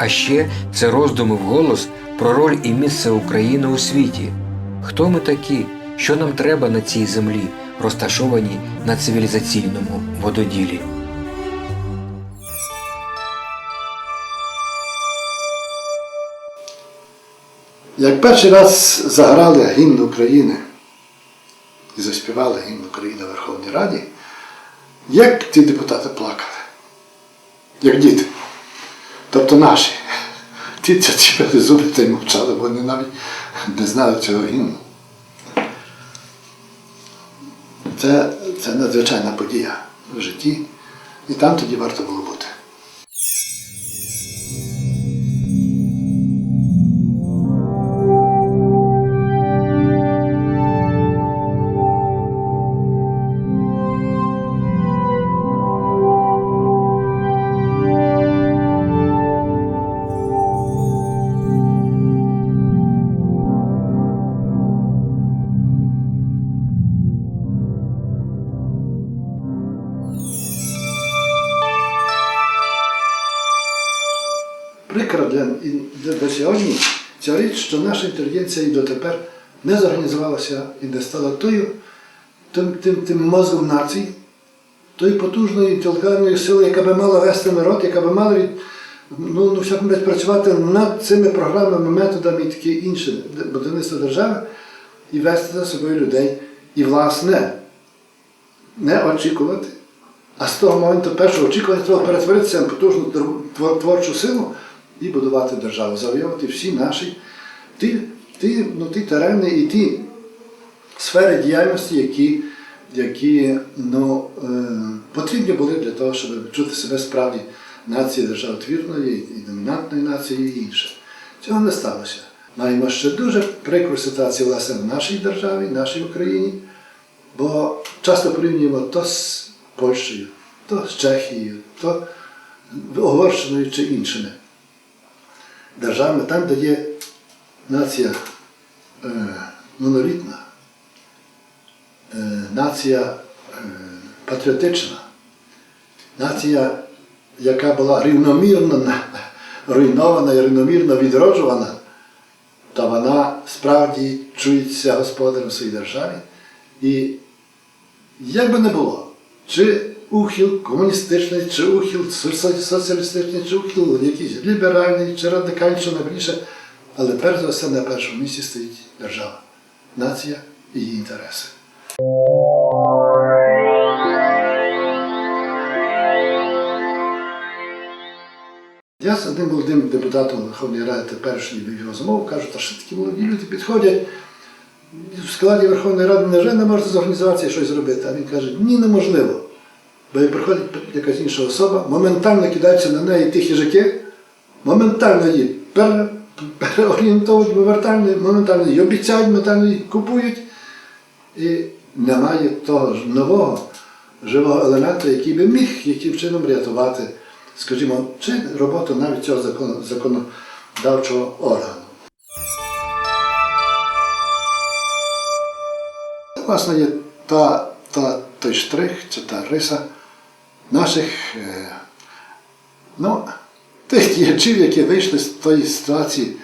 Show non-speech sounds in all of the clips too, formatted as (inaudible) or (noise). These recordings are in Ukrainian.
а ще це роздуми вголос про роль і місце України у світі. Хто ми такі, що нам треба на цій землі, розташованій на цивілізаційному вододілі. Як перший раз заграли гімн України і заспівали гімн України в Верховній Раді, як ті депутати плакали, як діти. Тобто наші. Ті ці зуби та й мовчали, бо вони навіть не знали цього гімну. Це, це надзвичайна подія в житті, і там тоді варто було бути. Для сьогодні ця річ, що наша інтелігенція і дотепер не зорганізувалася і не стала тою, тим, тим, тим мозгом нації, тої потужної інтелектуальної сили, яка би мала вести народ, яка би мала від, ну, ну, всякому працювати над цими програмами, методами і таке інше будівництва держави і вести за собою людей. І, власне, не очікувати. А з того моменту першого очікування треба перетворитися на потужну творчу силу і будувати державу, завоювати всі наші ті, ті, ну, ті терени і ті сфери діяльності, які, які ну, е, потрібні були для того, щоб відчути себе справді нації державотвірної і домінантної нації і інше. Цього не сталося. Маємо ще дуже прикру ситуацію власне в нашій державі, в нашій Україні, бо часто порівнюємо то з Польщею, то з Чехією, то Угорщиною чи іншими державами, там, де є нація е, монолітна, е, нація е, патріотична, нація, яка була рівномірно руйнована і рівномірно відроджувана, то вона справді чується господарем своїй державі. І як би не було, чи ухил комуністичний, чи ухил соціалістичний, чи ухил якийсь ліберальний, чи радикальний, що найбільше, але перш за все на першому місці стоїть держава, нація і її інтереси. Я з одним молодим депутатом Верховної Ради теперішньої вів його замову, кажу, та що такі молоді люди підходять в складі Верховної Ради невже не можете з організації щось зробити? А він каже, ні, неможливо. Бо приходить якась інша особа, моментально кидаються на неї ті хижаки, моментально її пере, переорієнтовують, моментально, моментально її обіцяють, моментально її купують. І немає того ж нового живого елементу, який би міг яким чином рятувати, скажімо, чи роботу навіть цього закон- законодавчого органу. Власне, є та, та, той штрих, чи та риса наших е, ну, тих діячів, які вийшли з тої ситуації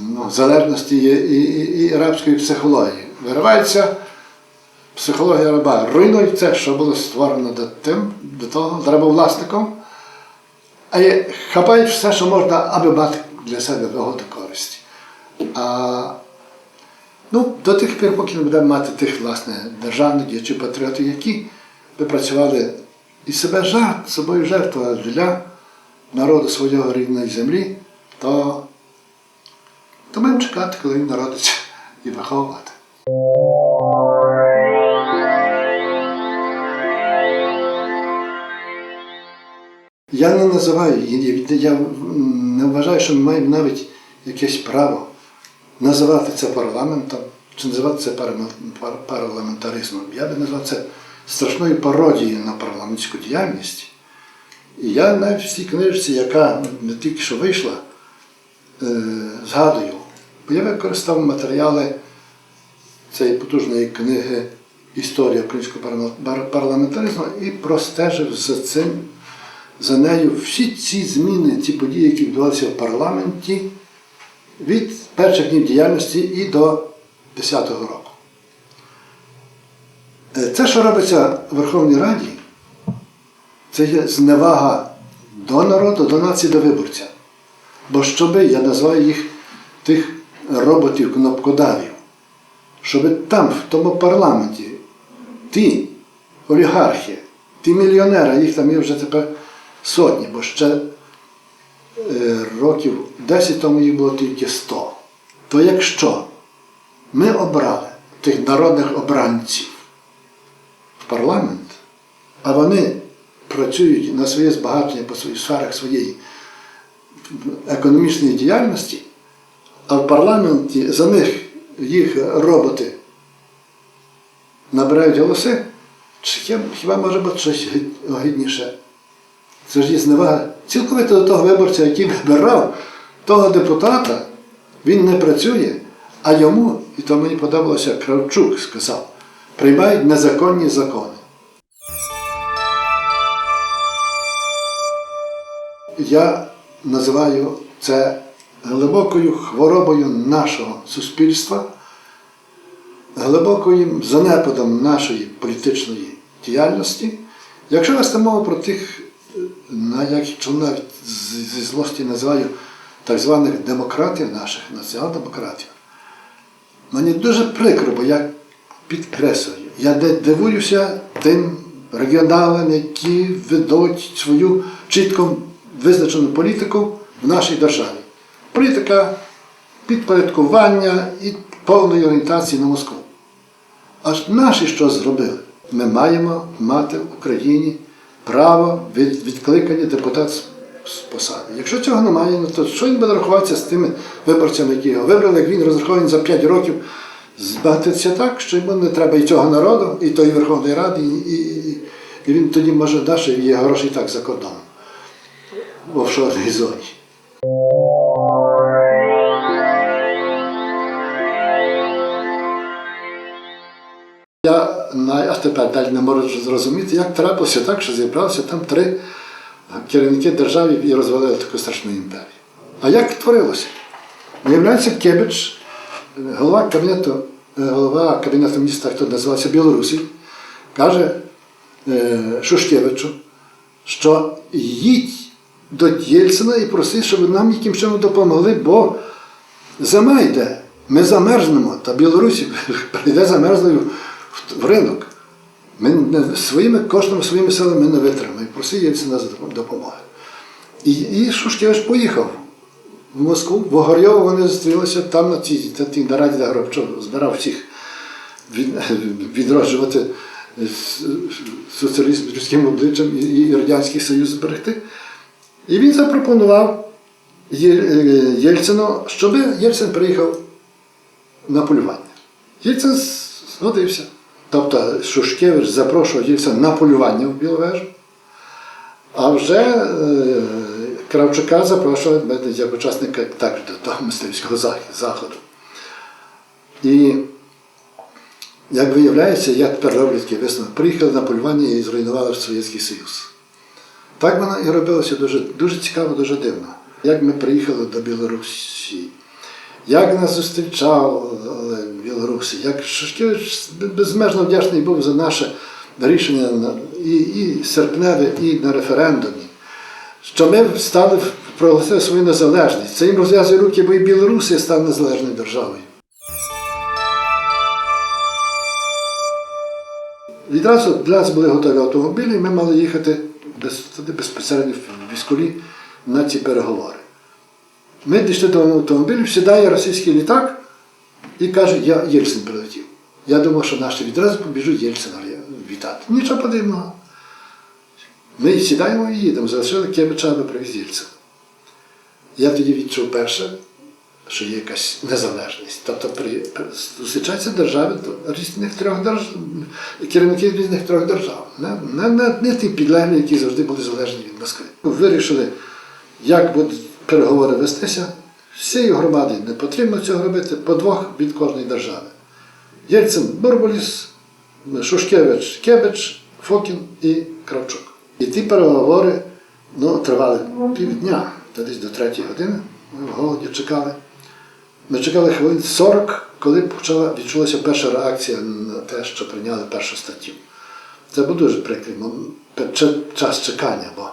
ну, залежності і, і, і, і рабської психології. Виривається психологія раба, руйнує це, що було створено до, тим, до того, до рабовласником, а хапають все, що можна, аби мати для себе вигоду користі. А Ну, до тих пір, поки не будемо мати тих власне державних діячів патріотів, які би працювали і себе жертв, собою жертвували для народу свого рідної землі, то, то маємо чекати, коли він народиться і виховувати. Я не називаю, і я не вважаю, що ми маємо навіть якесь право називати це парламентом чи називати це парламентаризмом. Я би назвав це страшною пародією на парламентську діяльність. І я навіть в цій книжці, яка не тільки що вийшла, е, згадую, бо я використав матеріали цієї потужної книги Історія українського парламентаризму і простежив за цим, за нею всі ці зміни, ці події, які відбувалися в парламенті від перших днів діяльності і до 10-го року. Е, Це, що робиться в Верховній Раді, це є зневага до народу, до нації, до виборця. Бо щоби, я називаю їх тих роботів кнопкодавів, щоб там, в тому парламенті, ті олігархи, ті мільйонери, їх там є вже тепер сотні, бо ще е, років 10 тому їх було тільки 100. То якщо ми обрали тих народних обранців парламент, а вони працюють на своє збагачення по своїх сферах своєї економічної діяльності, а в парламенті за них їх роботи набирають голоси, чи хіба- може бути щось гі- огидніше? Це ж є зневага цілковито до того виборця, який вибирав того депутата, він не працює, а йому, і то мені подобалося, Кравчук сказав, приймають незаконні закони. Я називаю це глибокою хворобою нашого суспільства, глибоким занепадом нашої політичної діяльності. Якщо вести мову про тих, якщо навіть зі злості називаю так званих демократів наших, націонал-демократів, мені дуже прикро, бо я підкреслюю, я дивуюся тим регіоналам, які ведуть свою чітко визначену політику в нашій державі. Політика підпорядкування і повної орієнтації на Москву. Аж наші що зробили? Ми маємо мати в Україні право від відкликання депутата з- з посади. Якщо цього немає, ну, то що він буде рахуватися з тими виборцями, які його вибрали, як він розрахований за 5 років збагатиться так, що йому не треба і цього народу, і тої Верховної Ради, і, і, і він тоді може далі є гроші так за кордоном в офшорній зоні. Я а тепер далі не можу зрозуміти, як трапилося так, що зібралися там три керівники держави і розвалили таку страшну імперію. А як творилося? Виявляється, Кебич, е, голова кабінету, е, голова кабінету міністра, хто називався Білорусі, каже е, Шушкевичу, що їдь до Єльцина і проси, щоб нам яким чином допомогли, бо зима йде, ми замерзнемо, та Білорусі (laughs) прийде замерзлою в- ринок. Ми своїми коштами, своїми силами ми не витримаємо. Проси Єльцина за допом- допомоги. І, і Шушкевич поїхав в Москву, в Огорьово вони зустрілися там на тій, на тій нараді, де Горобчов збирав всіх відроджувати соціалізм з людським обличчям і, і Радянський Союз зберегти. І він запропонував е, Єльцину, щоб Єльцин приїхав на полювання. Єльцин згодився. Тобто Шушкевич запрошував Єльцина на полювання в Біловежу, а вже е, Кравчука запрошував мене як учасника також до того мисливського заходу. І як виявляється, я тепер роблю такий висновок, приїхали на полювання і зруйнували Совєтський Союз. Так воно і робилося дуже, дуже цікаво, дуже дивно. Як ми приїхали до Білорусі, як нас зустрічали в Білорусі, як Шушкевич безмежно вдячний був за наше рішення і, і серпневе, і на референдумі, що ми стали проголосили свою незалежність. Це їм розв'язує руки, бо і Білорусія стане незалежною державою. Відразу для нас були готові автомобілі, і ми мали їхати туди безпосередньо в військові на ці переговори. Ми дійшли до автомобілів, сідає російський літак і каже, я Єльцин прилетів. Я думав, що наші відразу побіжуть Єльцина вітати. Нічого подібного. Ми сідаємо і їдемо, залишили Кебича аби привіз Єльцин. Я тоді відчув перше, що є якась незалежність. Тобто при, зустрічаються держави різних трьох держав, керівники різних трьох держав. Не, не, не, не ті підлеглі, які завжди були залежні від Москви. Вирішили, як будуть переговори вестися. Всієї громади не потрібно цього робити, по двох від кожної держави. Єльцин Бурбуліс, Шушкевич Кебич, Фокін і Кравчук. І ті переговори ну, тривали півдня, та десь до третьої години. Ми в голоді чекали. Ми чекали хвилин 40, коли почала відчулася перша реакція на те, що прийняли першу статтю. Це був дуже прикрий час чекання, бо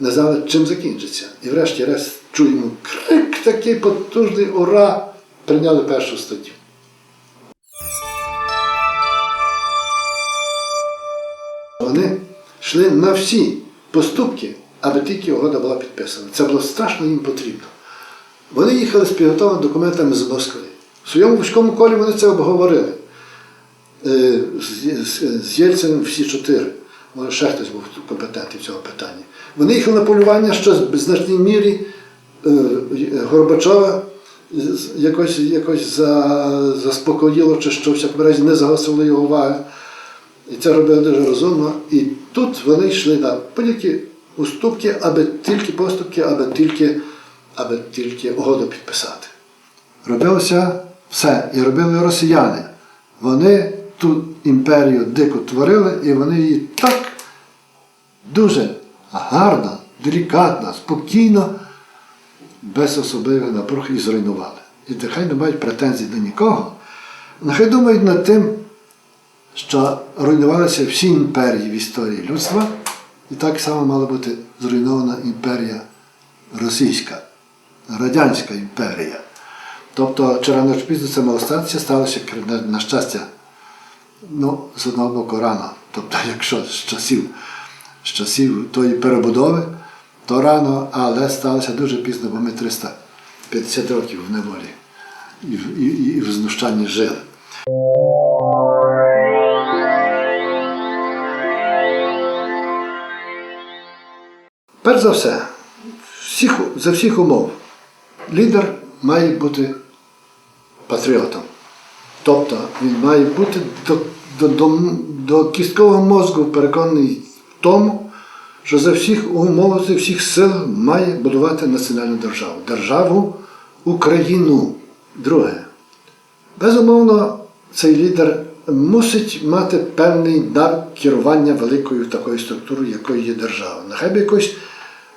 не знали, чим закінчиться. І врешті-решт чуємо крик такий потужний ура! Прийняли першу статтю. Йшли на всі поступки, аби тільки угода була підписана. Це було страшно їм потрібно. Вони їхали з підготовленими документами з Москви. В своєму вузькому колі вони це обговорили. Е, З, Єльциним всі чотири. Може, ще хтось був компетентний в цьому питанні. Вони їхали на полювання, що в значній мірі е, Горбачова якось, якось за, заспокоїло, чи що в всякому разі не загострило його уваги. І це робили дуже розумно. І тут вони йшли на будь-які уступки, аби тільки поступки, аби тільки, аби тільки угоду підписати. Робилося все. І робили росіяни. Вони ту імперію дико творили, і вони її так дуже гарно, делікатно, спокійно, без особливих напруг і зруйнували. І нехай не мають претензій до нікого. Нехай думають над тим, що руйнувалися всі імперії в історії людства, і так само мала бути зруйнована імперія Російська, Радянська імперія. Тобто, чи рано чи пізно це мало статися, сталося на, щастя, ну, з одного боку рано. Тобто, (laughs) якщо з часів, з часів тої перебудови, то рано, але сталося дуже пізно, бо ми 350 років в неволі і, в- і, і в знущанні жили. За все, всіх, за всіх умов, лідер має бути патріотом. Тобто він має бути до, до, до, до кісткового мозку переконаний в тому, що за всіх умов, за всіх сил має будувати національну державу. Державу Україну. Друге. Безумовно, цей лідер мусить мати певний дар керування великою такою структурою, якою є держава. Нехай би якось,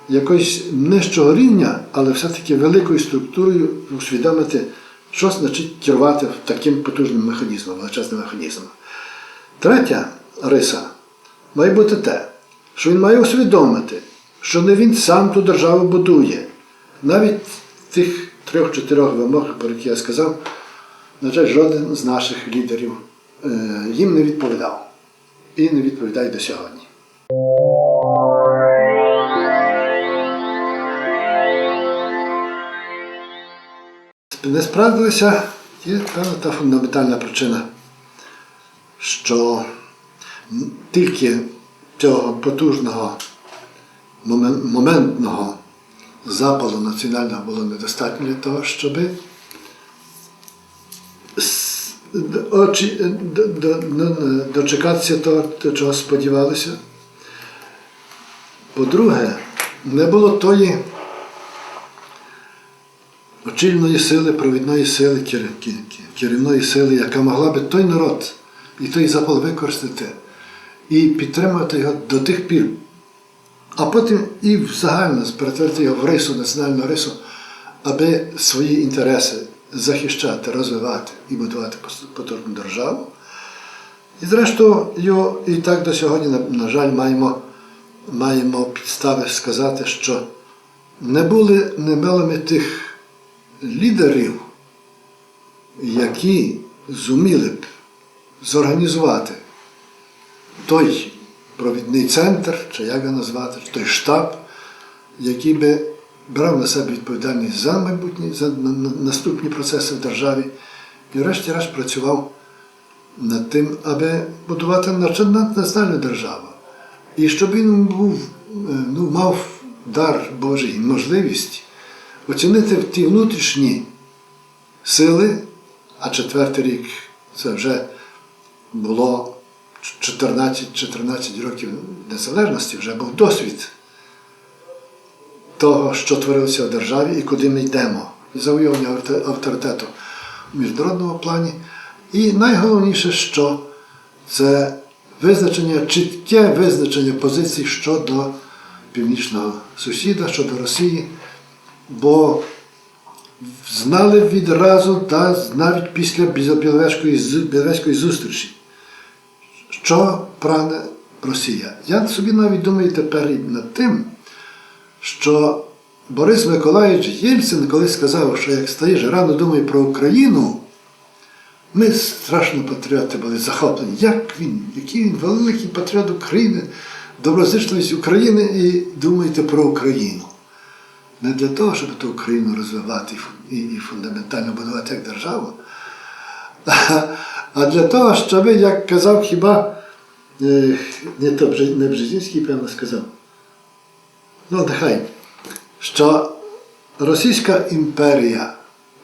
якось нижчого рівня, але все-таки великою структурою усвідомити, що значить керувати таким потужним механізмом, величезним механізмом. Третя риса має бути те, що він має усвідомити, що не він сам ту державу будує. Навіть тих трьох-чотирьох вимог, про які я сказав, на жоден з наших лідерів е, їм не відповідав. І не відповідає до сьогодні. Не справдилися є певна та фундаментальна причина, що тільки цього потужного моментного запалу національного було недостатньо для того, д- дочекатися того, чого сподівалися. По-друге, не було тої очільної сили, провідної сили, кер- ке- ке- керівної сили, яка могла би той народ і той запал використати і підтримувати його до тих пір, а потім і взагалі перетворити його в рису, національну рису, аби свої інтереси захищати, розвивати і будувати потужну державу. І зрештою, і так до сьогодні, на, жаль, маємо, маємо підстави сказати, що не були не мали тих лідерів, які зуміли б зорганізувати той провідний центр, чи як його назвати, той штаб, який би брав на себе відповідальність за майбутні, за на- на- наступні процеси в державі і врешті-решт працював над тим, аби будувати національну державу. І щоб він був, е, ну, мав дар Божий, можливість оцінити ті внутрішні сили, а четвертий рік це вже було 14-14 років незалежності, вже був досвід того, що творилося в державі і куди ми йдемо. Авторитету- авторитету в міжнародному плані. І найголовніше, що це визначення, чітке визначення позицій щодо північного сусіда, щодо Росії, бо знали відразу, та навіть після Біловезької, зустрічі, що прагне Росія. Я собі навіть думаю тепер над тим, що Борис Миколаївич Єльцин колись сказав, що як стаєш рано думає про Україну, ми страшно патріоти були захоплені. Як він, який він великий патріот України, доброзичливість України і думаєте про Україну. Не для того, щоб ту Україну розвивати і фундаментально будувати як державу, а для того, щоб, як казав хіба, е, не, то не Бжезінський, певно, сказав, ну нехай, що Російська імперія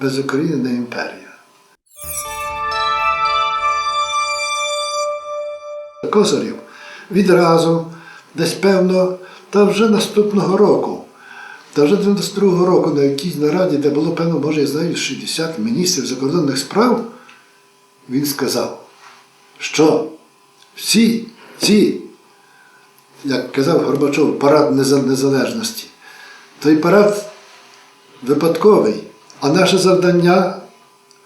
без України не імперія. Косарів відразу, десь певно, та вже наступного року, та вже 92-го року на якійсь нараді, де було, певно, може, я знаю, 60 міністрів закордонних справ, він сказав, що всі ці, як казав Горбачов, парад незалежності, той парад випадковий, а наше завдання,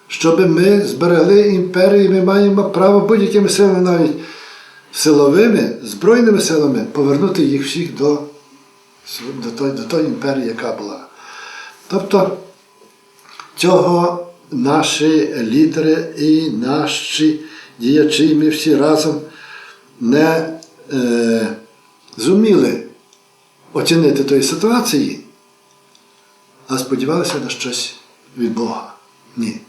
щоб ми зберегли імперію, ми маємо право будь-якими силами навіть силовими, збройними силами повернути їх всіх до, до, той, до тої імперії, яка була. Тобто цього наші лідери і наші діячі, ми всі разом не е, зуміли оцінити тої ситуації, а сподівалися на щось від Бога. Ні.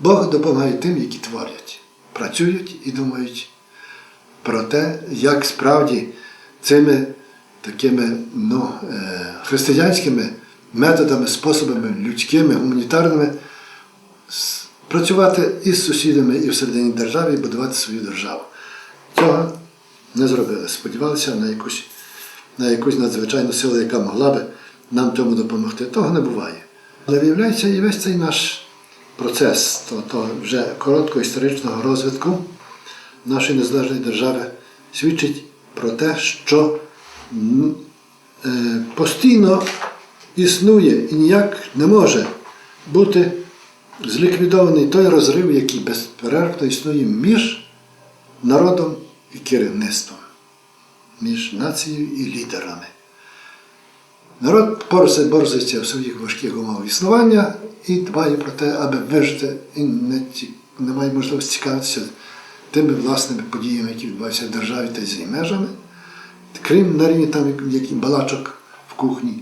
Бог допомагає тим, які творять, працюють і думають про те, як справді цими такими ну, е, християнськими методами, способами, людськими, гуманітарними працювати і з сусідами, і всередині держави, і будувати свою державу. Цього не зробили. Сподівалися на якусь, на якусь надзвичайну силу, яка могла би нам цьому допомогти. Того не буває. Але виявляється, і весь цей наш процес то, то вже короткого історичного розвитку нашої незалежної держави свідчить про те, що постійно існує і ніяк не може бути зліквідований той розрив, який безперервно існує між народом і керівництвом, між нацією і лідерами. Народ борзить, борзиться в своїх важких умовах існування і дбає про те, аби вижити і не, не має можливості цікавитися тими власними подіями, які відбуваються в державі та за її межами, крім на рівні там який балачок в кухні.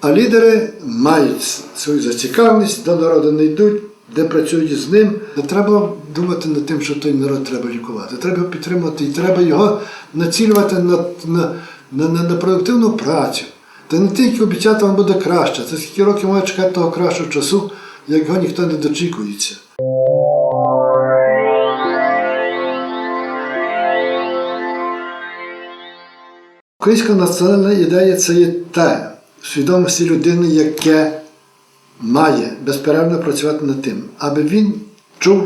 А лідери мають свою зацікавленість, до народу не йдуть, де працюють з ним. Не треба думати над тим, що той народ треба лікувати. Треба його підтримувати і треба його націлювати на, на, на, на, на продуктивну працю. Та не тільки обіцяти вам буде краще. Це скільки років має чекати того кращого часу, як його ніхто не дочікується. Українська національна ідея це є те в свідомості людини, яке має безперервно працювати над тим, аби він чув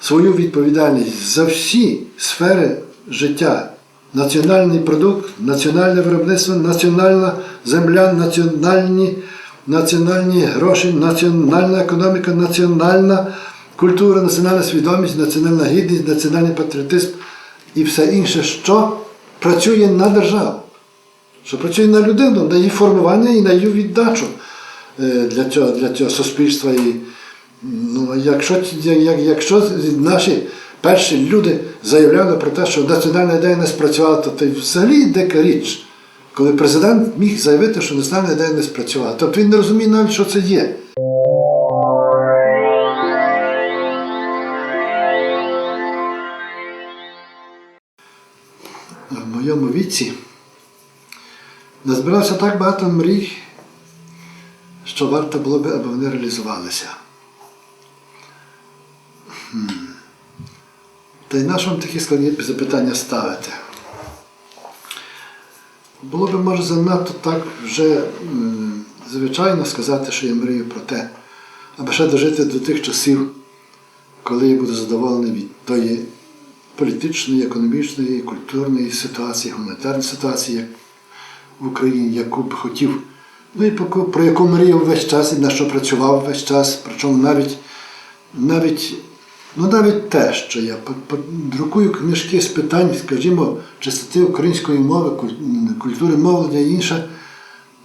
свою відповідальність за всі сфери життя. Національний продукт, національне виробництво, національна земля, національні, національні гроші, національна економіка, національна культура, національна свідомість, національна гідність, національний патріотизм і все інше, що працює на державу, що працює на людину, на її формування і на її віддачу е, для цього, для цього суспільства. І, ну, якщо, як, якщо наші перші люди заявляли про те, що національна ідея не спрацювала, то це взагалі дика річ. Коли президент міг заявити, що національна ідея не спрацювала. Тобто він не розуміє навіть, що це є. Віці назбиралося так багато мрій, що варто було би, аби вони реалізувалися. Хм. Та й на що вам такі складні запитання ставити? Було б, може, занадто так вже звичайно сказати, що я мрію про те, аби ще дожити до тих часів, коли я буду задоволений від тої політичної, економічної, культурної ситуації, гуманітарної ситуації в Україні, яку б хотів, ну і про, яку мріяв весь час і на що працював весь час, причому навіть, навіть, ну навіть те, що я друкую книжки з питань, скажімо, чистоти української мови, культури мовлення і інше,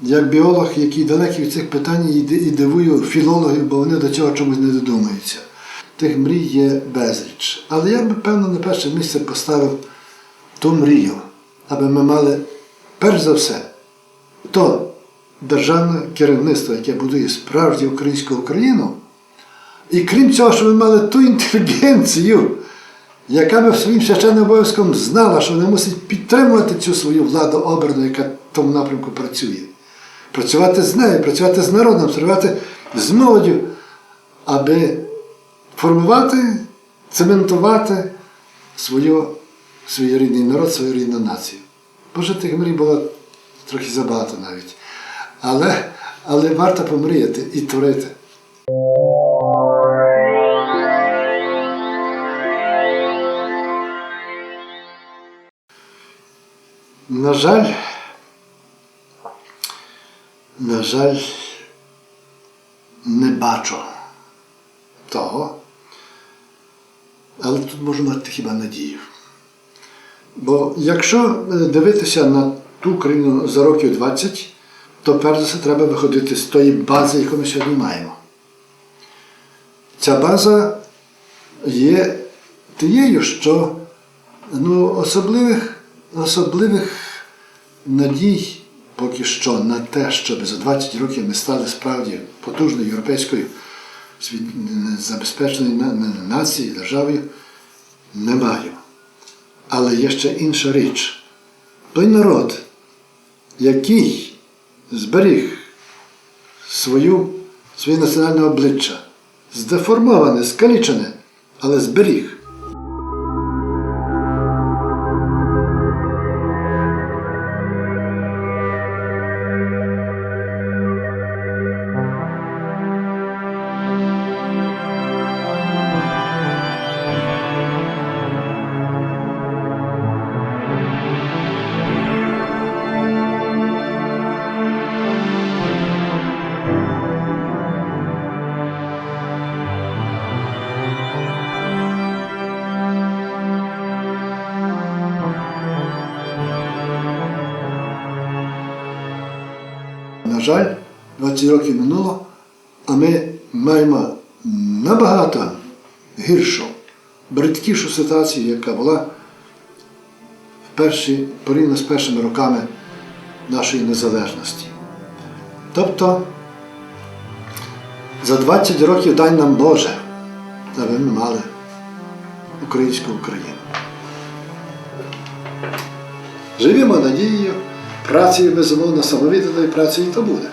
як біолог, який далекий від цих питань і дивую філологів, бо вони до цього чомусь не додумаються. Тих мрій є безліч. Але я б, певно, на перше місце поставив ту мрію, аби ми мали, перш за все, то державне керівництво, яке будує справжню українську Україну, і крім цього, щоб ми мали ту інтелігенцію, яка би своїм священним обов'язком знала, що вона мусить підтримувати цю свою владу обрану, яка в тому напрямку працює. Працювати з нею, працювати з народом, працювати з молоддю, аби формувати, цементувати свою, свій рідний народ, свою рідну націю. Боже, тих мрій було трохи забагато навіть. Але, але варто помріяти і творити. На жаль, на жаль, не бачу того, але тут можу мати хіба надію. Бо якщо е, дивитися на ту країну за років 20, то перш за все треба виходити з тої бази, яку ми сьогодні маємо. Ця база є тією, що ну, особливих, особливих надій поки що на те, щоб за 20 років ми стали справді потужною європейською світ- нації, на- на- нацією, державою, не маю. Але є ще інша річ. Той народ, який зберіг свою, своє національне обличчя, здеформоване, скалічене, але зберіг. Жаль, 20 років минуло, а ми маємо набагато гіршу, бридкішу ситуацію, яка була перші, порівняно з першими роками нашої незалежності. Тобто за 20 років дай нам Боже, аби ми мали українську Україну. Живімо надією, працею безумовно, самовідданою працею то буде.